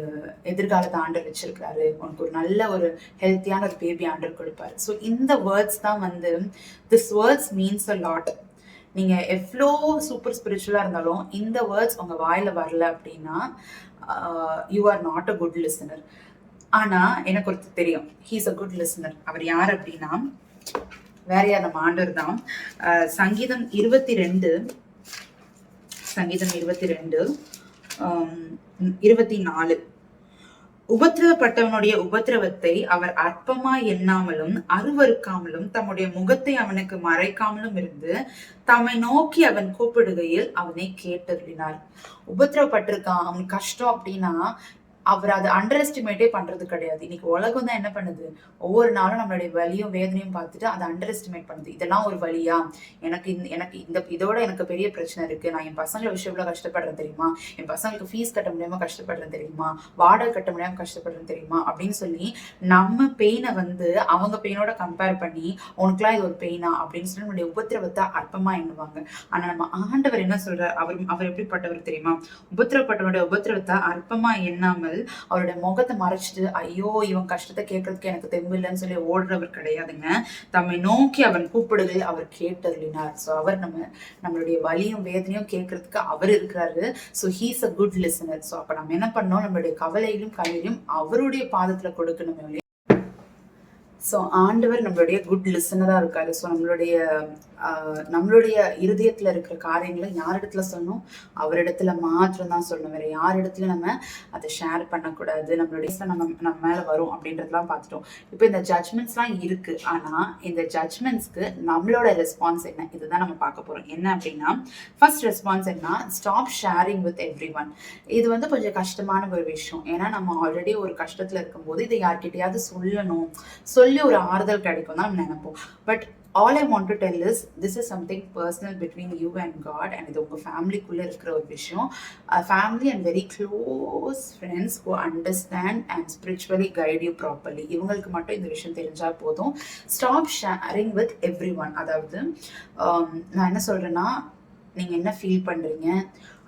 எதிர்காலத்தை ஆண்டர் வச்சிருக்காரு உனக்கு ஒரு நல்ல ஒரு ஹெல்த்தியான ஒரு பேபி ஆண்டர் கொடுப்பாரு. ஸோ இந்த வேர்ட்ஸ் தான் வந்து this words means a lot நீங்க எவ்வளோ சூப்பர் ஸ்பிரிச்சுவலா இருந்தாலும் இந்த வேர்ட்ஸ் உங்க வாயில வரல அப்படின்னா you are not a good listener ஆனா எனக்கு ஒருத்தர் தெரியும். ஹீஸ் அ குட் லிசனர் அவர் யார் அப்படின்னா வேற யார் நம்ம ஆண்டர் தான். சங்கீதம் இருபத்தி ரெண்டு சங்கீதம் இருபத்தி ரெண்டு இருபத்தி நாலு உபத்திரவப்பட்டவனுடைய உபத்திரவத்தை அவர் அற்பமா எண்ணாமலும் அருவறுக்காமலும் தம்முடைய முகத்தை அவனுக்கு மறைக்காமலும் இருந்து தம்மை நோக்கி அவன் கூப்பிடுகையில் அவனை கேட்டறினார் உபத்திரவப்பட்டிருக்கான். அவன் கஷ்டம் அப்படின்னா அவர் அதை அண்டர் எஸ்டிமேட்டே பண்றது கிடையாது. இன்னைக்கு உலகம் தான் என்ன பண்ணுது? ஒவ்வொரு நாளும் நம்மளுடைய வலியும் வேதனையும் பார்த்துட்டு அதை அண்டர் எஸ்டிமேட் பண்ணுது. இதெல்லாம் ஒரு வழியா? எனக்கு இந்த எனக்கு இந்த இதோட எனக்கு பெரிய பிரச்சனை இருக்கு. நான் என் பசங்களை விஷயம்ல கஷ்டப்படுறேன் தெரியுமா? என் பசங்களுக்கு ஃபீஸ் கட்ட முடியாம கஷ்டப்படுறேன் தெரியுமா? வாடகை கட்ட முடியாம கஷ்டப்படுறேன் தெரியுமா? அப்படின்னு சொல்லி நம்ம பெயினை வந்து அவங்க பெயினோட கம்பேர் பண்ணி உனக்குலாம் இது ஒரு பெயினா அப்படின்னு சொல்லி நம்மளுடைய உபத்திரவத்தை அற்பமா எண்ணுவாங்க. ஆனா நம்ம ஆண்டவர் என்ன சொல்கிறார் அவர் அவர் எப்படிப்பட்டவர் தெரியுமா? உபத்திரப்பட்டவனுடைய உபத்திரவத்தை அற்பமா எண்ணாமல் அவருடைய முகத்தை மறைச்சிட்டு ஐயோ இவன் கஷ்டத்தை கேட்கறதுக்கு எனக்கு தெம்பு இல்லைன்னு சொல்லி ஓடுறவர் கிடையாதுங்க. தம்மை நோக்கி அவன் கூப்பிடுகையில் அவர் கேட்டருளினார். ஸோ அவர் நம்ம நம்மளுடைய வலியும் வேதனையும் கேட்கறதுக்கு அவர் இருக்கிறாரு. So he's a good listener so அப்போ நம்ம என்ன பண்ணோம் நம்மளுடைய கவலையிலும் கவலையிலும் அவருடைய பாதத்துல கொடுக்கணும் இல்லையா ஸோ ஆண்டவர் நம்மளுடைய குட் லிசனராக இருக்காரு. ஸோ நம்மளுடைய நம்மளுடைய இருதயத்தில் இருக்கிற காரியங்களை யாரிடத்துல சொல்லணும்? அவரிடத்துல மாத்திரம் தான் சொல்லணும். யார் இடத்துல நம்ம அதை ஷேர் பண்ணக்கூடாது. நம்மளுடைய நம்ம நம்ம மேலே வரும் அப்படின்றதெல்லாம் பார்த்துட்டோம். இப்போ இந்த ஜட்மெண்ட்ஸ்லாம் இருக்குது ஆனால் இந்த ஜட்மெண்ட்ஸ்க்கு நம்மளோட ரெஸ்பான்ஸ் என்ன? இதுதான் நம்ம பார்க்க போகிறோம் என்ன அப்படின்னா ஃபர்ஸ்ட் ரெஸ்பான்ஸ் என்ன stop sharing with everyone இது வந்து கொஞ்சம் கஷ்டமான ஒரு விஷயம். ஏன்னா நம்ம ஆல்ரெடி ஒரு கஷ்டத்தில் இருக்கும்போது இதை யார்கிட்டையாவது சொல்லணும். சொல்லி ஒரு ஆறுதல் கிடைக்கும் தான் நினைப்போம். But all I want to tell is this is something personal between you and God and இது உங்கள் ஃபேமிலிக்குள்ளே இருக்கிற ஒரு விஷயம். Family and very close friends who understand and spiritually guide you properly இவங்களுக்கு மட்டும் இந்த விஷயம் தெரிஞ்சால் போதும். Stop sharing with everyone அதாவது um, நான் என்ன சொல்கிறேன்னா நீங்கள் என்ன ஃபீல் பண்ணுறீங்க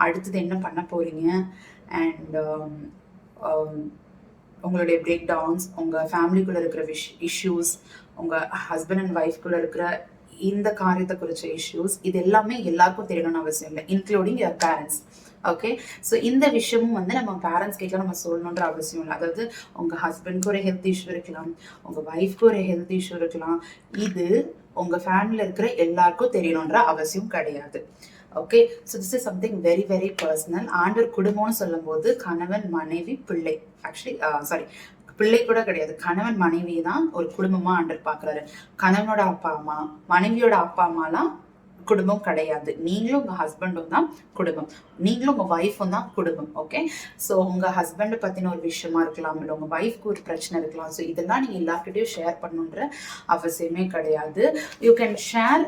அடுத்தது என்ன பண்ண போகிறீங்க அண்ட் உங்களுடைய பிரேக் டவுன்ஸ் உங்கள் ஃபேமிலிக்குள்ளே இருக்கிற விஷ் இஷ்யூஸ் உங்கள் ஹஸ்பண்ட் அண்ட் ஒய்ஃப்குள்ளே இருக்கிற இந்த காரியத்தை குறித்த இஷ்யூஸ் இது எல்லாமே எல்லாருக்கும் தெரியணும்னு அவசியம் இல்லை including your parents okay so இந்த விஷயமும் வந்து நம்ம பேரண்ட்ஸ் கிட்ட நம்ம சொல்லணுன்ற அவசியம் இல்லை. அதாவது உங்கள் ஹஸ்பண்ட்க்கு ஒரு ஹெல்த் இஷ்யூ இருக்கலாம் உங்கள் ஒய்ஃப்க்கு ஒரு ஹெல்த் இஷ்யூ இருக்கலாம் இது உங்கள் ஃபேமிலியில் இருக்கிற எல்லாருக்கும் தெரியணுன்ற அவசியம் கிடையாது. Okay so this is something very very personal ஆண்டவர் குடும்பம்னு சொல்லும்போது கணவன் மனைவி பிள்ளை. ஆக்சுவலி சாரி uh, பிள்ளை கூட கிடையாது. கணவன் மனைவி தான் ஒரு குடும்பமா ஆண்டர் பாக்குறாரு கணவனோட அப்பா அம்மா மனைவியோட அப்பா அம்மாலாம் குடும்பம் கிடையாது. நீங்களும் உங்கள் ஹஸ்பண்டும் தான் குடும்பம். நீங்களும் உங்கள் ஒய்ஃபும் தான் குடும்பம். ஓகே ஸோ உங்கள் ஹஸ்பண்டை பற்றின ஒரு விஷயமா இருக்கலாம் இல்லை உங்கள் ஒய்ஃப்க்கு ஒரு பிரச்சனை இருக்கலாம். ஸோ இதெல்லாம் நீங்கள் எல்லாருக்கிட்டையும் ஷேர் பண்ணணுன்ற அவசியமே கிடையாது. யூ கேன் ஷேர்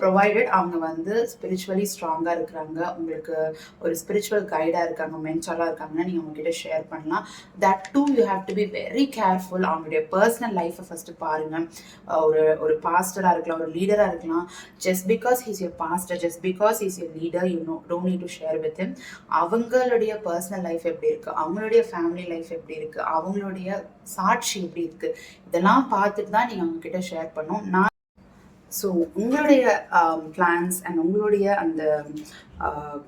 ப்ரொவைடட் அவங்க வந்து ஸ்பிரிச்சுவலி ஸ்ட்ராங்காக இருக்கிறாங்க. உங்களுக்கு ஒரு ஸ்பிரிச்சுவல் கைடாக இருக்காங்க மென்டராக இருக்காங்கன்னா நீங்கள் உங்ககிட்ட ஷேர் பண்ணலாம். That too you have to be very careful அவங்களுடைய பர்சனல் லைஃப்பை ஃபஸ்ட்டு பாருங்கள் ஒரு ஒரு பாஸ்டராக இருக்கலாம் ஒரு லீடராக இருக்கலாம். Just because he's your pastor just because is your leader you know don't need to share with him அவங்களுடைய பர்சனல் லைஃப் எப்படி இருக்குது அவங்களுடைய ஃபேமிலி லைஃப் எப்படி இருக்குது அவங்களுடைய சாட்சி எப்படி இருக்குது இதெல்லாம் பார்த்துட்டு தான் நீங்கள் அவங்கக்கிட்ட ஷேர் பண்ணோம் நான் ஸோ உங்களுடைய um, பிளான்ஸ் அண்ட் உங்களுடைய அந்த um,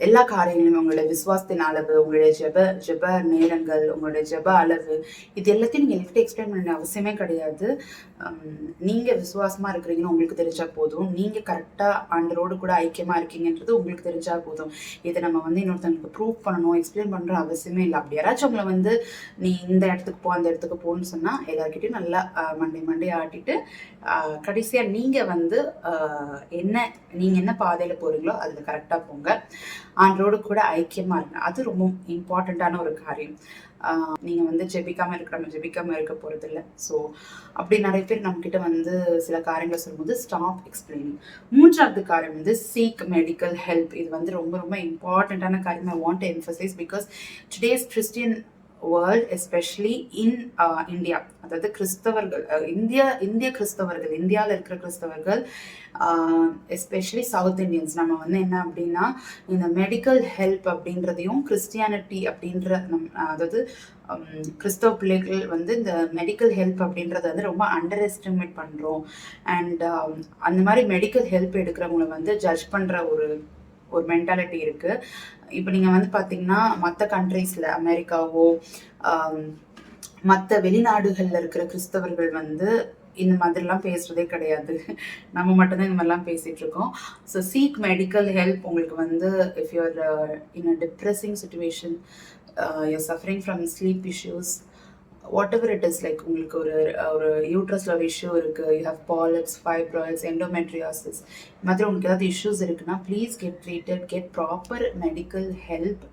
எல்லா காரியங்களுமே உங்களுடைய விசுவாசத்தின் அளவு உங்களுடைய ஜெப ஜெப நேரங்கள் உங்களுடைய ஜெப அளவு இது எல்லாத்தையும் நீங்கள் என்கிட்ட எக்ஸ்பிளைன் பண்ண அவசியமே கிடையாது. நீங்கள் நீங்க விசுவாசமா இருக்கிறீங்கன்னு உங்களுக்கு தெரிஞ்சா போதும். நீங்க கரெக்டா ஆண்டரோடு கூட ஐக்கியமா இருக்கீங்கன்றது உங்களுக்கு தெரிஞ்சா போதும். இதை நம்ம வந்து இன்னொருத்தனுக்கு ப்ரூவ் பண்ணணும் எக்ஸ்பிளைன் பண்ற அவசியமே இல்லை. அப்படி யாராச்சும் உங்களை வந்து நீ இந்த இடத்துக்கு போ அந்த இடத்துக்கு போன்னு சொன்னா எல்லாருக்கிட்டையும் நல்லா மண்டே மண்டை மண்டை ஆட்டிட்டு ஆஹ், கடைசியா நீங்க வந்து என்ன நீங்க என்ன பாதையில போறீங்களோ அதுல கரெக்டா போங்க. ஆண்டரோடு கூட ஐக்கியமா இருங்க. அது ரொம்ப இம்பார்ட்டண்ட்டான ஒரு காரியம். நீங்கள் நீங்க வந்து ஜெபிக்காம நம்ம ஜெபிக்காம இருக்க போகிறது இல்லை ஸோ அப்படி நிறைய பேர் நம்ம கிட்ட வந்து சில காரியங்களை சொல்லும்போது ஸ்டாப் எக்ஸ்பிளைனிங் மூன்றாவது காரியம் வந்து சீக் மெடிக்கல் ஹெல்ப் இது வந்து ரொம்ப ரொம்ப இம்பார்ட்டண்ட்டான காரியம். I want emphasise because today's Christian world especially in India அதாவது கிறிஸ்தவர்கள் இந்தியா இந்திய கிறிஸ்தவர்கள் இந்தியாவில் இருக்கிற கிறிஸ்தவர்கள் எஸ்பெஷலி சவுத் இந்தியன்ஸ் நம்ம வந்து என்ன அப்படின்னா இந்த மெடிக்கல் ஹெல்ப் அப்படின்றதையும் கிறிஸ்டியானிட்டி அப்படின்ற நம் அதாவது கிறிஸ்தவ பிள்ளைகள் வந்து இந்த மெடிக்கல் ஹெல்ப் அப்படின்றத வந்து ரொம்ப அண்டர் எஸ்டிமேட் பண்ணுறோம் அண்ட் அந்த மாதிரி மெடிக்கல் ஹெல்ப் எடுக்கிறவங்கள வந்து ஜட்ஜ் பண்ணுற ஒரு ஒரு மென்டாலிட்டி இருக்குது இப்போ நீங்கள் வந்து பார்த்தீங்கன்னா மற்ற கண்ட்ரீஸில் அமெரிக்காவோ மற்ற வெளிநாடுகளில் இருக்கிற கிறிஸ்தவர்கள் வந்து இந்த மாதிரிலாம் பேசுறதே கிடையாது. நம்ம மட்டும்தான் இந்த மாதிரிலாம் பேசிகிட்டு இருக்கோம். ஸோ சீக் மெடிக்கல் ஹெல்ப் உங்களுக்கு வந்து if you're in a depressing situation you're suffering from sleep issues whatever it is like உங்களுக்கு ஒரு ஒரு யூட்ரஸில் ஒரு இஷ்யூ இருக்குது you have polyps fibroids endometriosis இது மாதிரி உங்களுக்கு ஏதாவது இஷ்யூஸ் இருக்குன்னா please get treated get proper medical help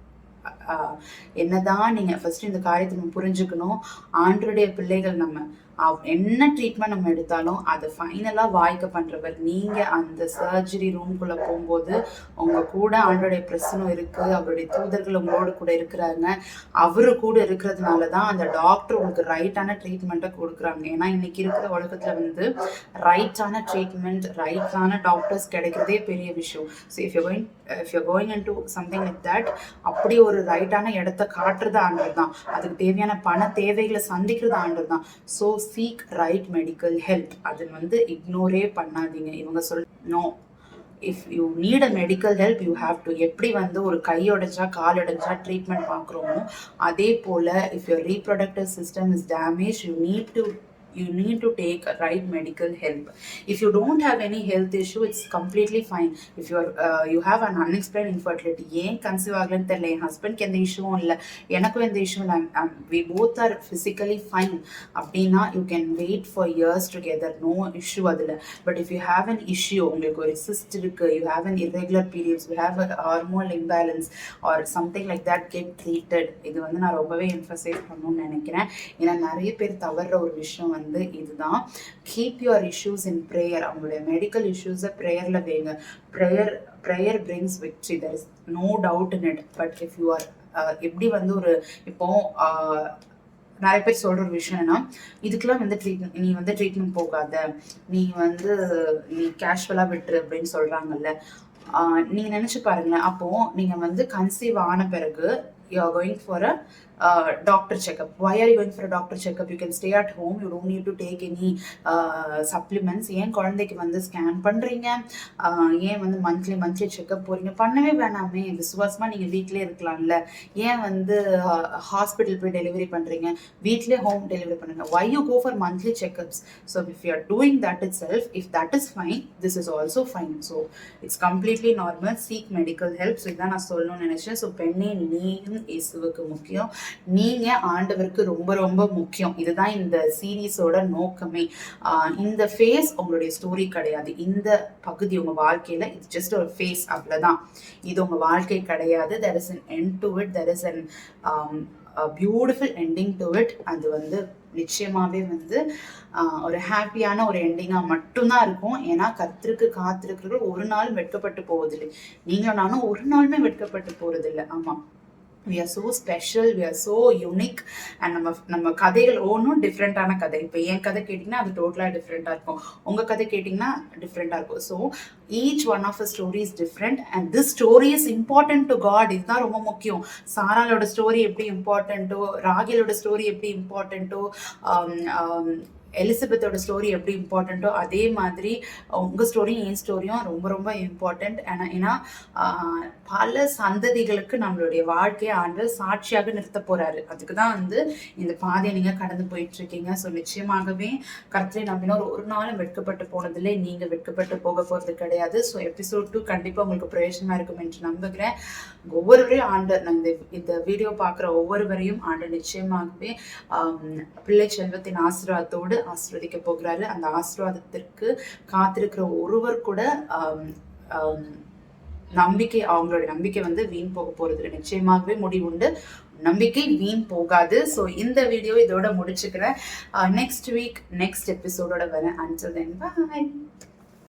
என்னதான் நீங்கள் ஃபஸ்ட்டு இந்த காரியத்தை நம்ம புரிஞ்சுக்கணும் ஆண்டருடைய பிள்ளைகள் நம்ம என்ன ட்ரீட்மெண்ட் நம்ம எடுத்தாலும் அதை ஃபைனலாக வாய்க்க பண்ணுறவர் நீங்கள் அந்த சர்ஜரி ரூம்குள்ளே போகும்போது உங்கள் கூட ஆண்டோடைய பிரச்சனை இருக்குது அவருடைய தூதர்கள் உங்களோட கூட இருக்கிறாங்க அவரு கூட இருக்கிறதுனால தான் அந்த டாக்டர் உங்களுக்கு ரைட்டான ட்ரீட்மெண்ட்டை கொடுக்குறாங்க. ஏன்னா இன்னைக்கு இருக்கிற உலகத்தில் வந்து ரைட்டான ட்ரீட்மெண்ட் ரைட்டான டாக்டர்ஸ் கிடைக்கிறதே பெரிய விஷயம். So if you going if you going into something like that அப்படி ஒரு ரைட்டான இடத்த காட்டுறது ஆண்டர் தான். அதுக்கு தேவையான பண தேவைகளை சந்திக்கிறது ஆண்டர் தான். So seek right medical help அது வந்து இக்னோரே பண்ணாதீங்க. இவங்க சொல் no if you need a medical help you have to எப்படி வந்து ஒரு கை உடைஞ்சா கால் உடைஞ்சா ட்ரீட்மெண்ட் பார்க்குறோமோ அதே போல் if your reproductive system is damage you need to you need to take right medical help if you don't have any health issue it's completely fine if you are uh, you have an unexplained infertility ஏன் conceive ஆகலன்னு தெரியல என் ஹஸ்பண்ட்க்கு எந்த இஷ்யூவும் இல்லை எனக்கும் எந்த issue இல்லை we both are physically fine அப்படின்னா you can wait for years together no issue அதில் but if you have an issue உங்களுக்கு ஒரு சிஸ்ட் இருக்கு you have an irregular periods you have hormone imbalance or something like that get treated இது வந்து நான் ரொம்பவே emphasize பண்ணணும்னு நினைக்கிறேன் ஏன்னா நிறைய பேர் தவறுற ஒரு விஷயம் வந்து வந்து இதுதான். Keep your issues in prayer அவங்களுடைய மெடிக்கல் இஷ்யூஸை ப்ரேயரில் வைங்க. Prayer prayer brings victory there is no doubt in it but if you are எப்படி வந்து ஒரு இப்போ நிறைய பேர் சொல்கிற ஒரு விஷயம்னா இதுக்கெல்லாம் வந்து ட்ரீட்மெண்ட் நீ வந்து ட்ரீட்மெண்ட் போகாத. நீ வந்து நீ கேஷுவலாக விட்டுரு அப்படின்னு சொல்கிறாங்கல்ல நீங்கள் நினச்சி பாருங்களேன். அப்போது நீங்கள் வந்து கன்சீவ் ஆன பிறகு you are going for a doctor doctor checkup. Why are you going for a doctor checkup? You can stay at home. You don't need to ஏன் குழந்தைக்கு வந்து ஸ்கேன் பண்ணுறீங்க ஏன் வந்து மந்த்லி மந்த்லி செக்அப் போகிறீங்க பண்ணவே வேணாமே விசுவாசமாக நீங்கள் வீட்டிலே இருக்கலாம்ல ஏன் வந்து ஹாஸ்பிட்டல் போய் டெலிவரி பண்ணுறீங்க வீட்டிலே ஹோம் டெலிவரி பண்ணுங்க why you go for monthly checkups so if you are doing that itself if that is fine this is also fine so it's completely normal seek medical help so இதான் நான் சொல்லணும்னு நினச்சேன் so பெண்ணே நீயும் இசுவுக்கு முக்கியம் நீங்க ஆண்டவருக்கு ரொம்ப ரொம்ப முக்கியம். இதுதான் இந்த சீரீஸோட நோக்கமே. ஆஹ் இந்த ஃபேஸ் உங்களுடைய ஸ்டோரி கிடையாது. இந்த பகுதி உங்க வாழ்க்கையில இது ஜஸ்ட் ஒரு ஃபேஸ் அவ்வளவுதான். இது உங்க வாழ்க்கை கிடையாது. There is an end to it there is an beautiful ending to it அது வந்து நிச்சயமாவே வந்து ஒரு ஹாப்பியான ஒரு எண்டிங்காக மட்டும்தான் இருக்கும். ஏன்னா கர்த்தருக்கு காத்திருக்கிறவர்கள் ஒரு நாள் வெட்கப்பட்டு போவதில்லை. நீங்களும் நானும் ஒரு நாளுமே வெட்கப்பட்டு போறதில்லை. ஆமா. We are so special we are so unique and நம்ம நம்ம கதைகள் ஒன்றும் டிஃப்ரெண்ட்டான கதை. இப்போ என் கதை கேட்டிங்கன்னா அது டோட்டலாக டிஃப்ரெண்ட்டாக இருக்கும். உங்கள் கதை கேட்டிங்கன்னா டிஃப்ரெண்ட்டாக இருக்கும். So each one of a story is different and this story is important to God இதுதான் ரொம்ப முக்கியம். சாராலோட ஸ்டோரி எப்படி இம்பார்ட்டண்ட்டோ ராகிலோட ஸ்டோரி எப்படி இம்பார்ட்டண்ட்டோ எலிசபெத்தோட ஸ்டோரி எப்படி இம்பார்ட்டண்ட்டோ அதே மாதிரி உங்கள் ஸ்டோரியும் என் ஸ்டோரியும் ரொம்ப ரொம்ப இம்பார்ட்டண்ட் ஏன்னா ஏன்னா பல சந்ததிகளுக்கு நம்மளுடைய வாழ்க்கையை ஆண்டு சாட்சியாக நிறுத்த போகிறாரு அதுக்கு தான் வந்து இந்த பாதையை நீங்கள் கடந்து போயிட்டுருக்கீங்க. ஸோ நிச்சயமாகவே கர்த்தரை நம்பினோர் ஒரு நாளும் வெட்கப்பட்டு போனதில்லை. நீங்கள் வெட்கப்பட்டு போக போகிறது கிடையாது. ஸோ எபிசோட் டூ கண்டிப்பாக உங்களுக்கு பிரயோஜனமாக இருக்கும் என்று நம்புகிறேன். ஒவ்வொருவரையும் ஆண்டு நான் இந்த இந்த வீடியோ பார்க்குற ஒவ்வொருவரையும் ஆண்டு நிச்சயமாகவே பிள்ளை செல்வத்தின் ஆசீர்வாதத்தோடு ஆசீர்வதிக்க போகிறாரு அந்த ஆசீர்வாதத்திற்கு காத்திருக்கிற ஒருவர் கூட நம்பிக்கை அவங்களோட நம்பிக்கை வந்து வீண் போக போறது நிச்சயமாகவே முடிவுண்டு நம்பிக்கை வீண் போகாது. ஸோ இந்த வீடியோ இதோட முடிச்சுக்கிறேன். நெக்ஸ்ட் வீக் நெக்ஸ்ட் எபிசோடோட வரேன். அன்டில் தென் பாய்